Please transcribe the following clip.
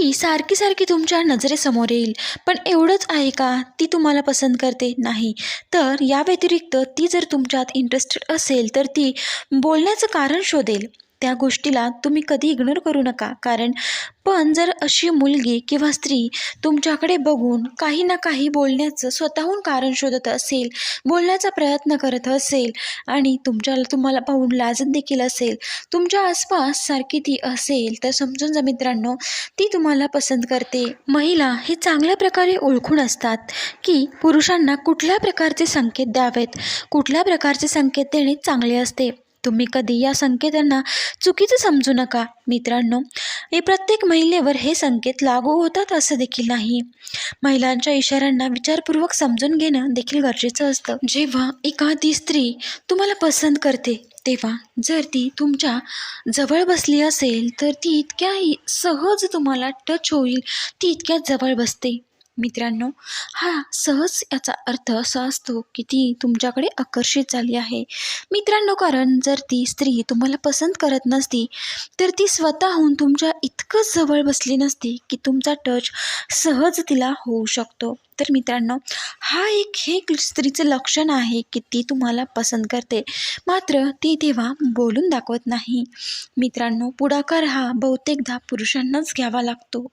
ती सारखी सारखी तुमच्या नजरेसमोर येईल. पण एवढंच आहे का? ती तुम्हाला पसंत करते नाही. तर या व्यतिरिक्त ती जर तुमच्यात इंटरेस्टेड असेल तर ती बोलण्याचं कारण शोधेल. त्या गोष्टीला तुम्ही कधी इग्नोर करू नका. कारण पण जर अशी मुलगी किंवा स्त्री तुमच्याकडे बघून काही ना काही बोलण्याचं स्वतःहून कारण शोधत असेल बोलण्याचा प्रयत्न करत असेल आणि तुमच्याला तुम्हाला पाहून लाजत देखील असेल तुमच्या आसपास सारखी ती असेल तर समजून जा मित्रांनो ती तुम्हाला पसंत करते. महिला हे चांगल्या प्रकारे ओळखून असतात की पुरुषांना कुठल्या प्रकारचे संकेत द्यावेत? कुठल्या प्रकारचे संकेत देणे चांगले असते? तुम्ही कधी या संकेतांना चुकीचं समजू नका मित्रांनो. हे प्रत्येक महिलेवर हे संकेत लागू होतात असं देखील नाही. महिलांच्या इशाऱ्यांना विचारपूर्वक समजून घेणं देखील गरजेचं असतं. जेव्हा एखादी स्त्री तुम्हाला पसंत करते तेव्हा जर ती तुमच्या जवळ बसली असेल तर ती इतक्या सहज तुम्हाला टच होईल ती इतक्या जवळ बसते. मित्रांनो हा सहज याचा अर्थ असा असतो की ती तुमच्याकडे आकर्षित झाली आहे. मित्रांनो कारण जर ती स्त्री तुम्हाला पसंत करत नसती तर ती स्वतःहून तुमच्या इतकं जवळ बसली नसती की तुमचा टच सहज तिला होऊ शकतो. तर मित्रांनो हा एक हे स्त्रीचं लक्षण आहे की ती तुम्हाला पसंत करते. मात्र ती तेव्हा बोलून दाखवत नाही. मित्रांनो पुढाकार हा बहुतेकदा पुरुषांनाच घ्यावा लागतो.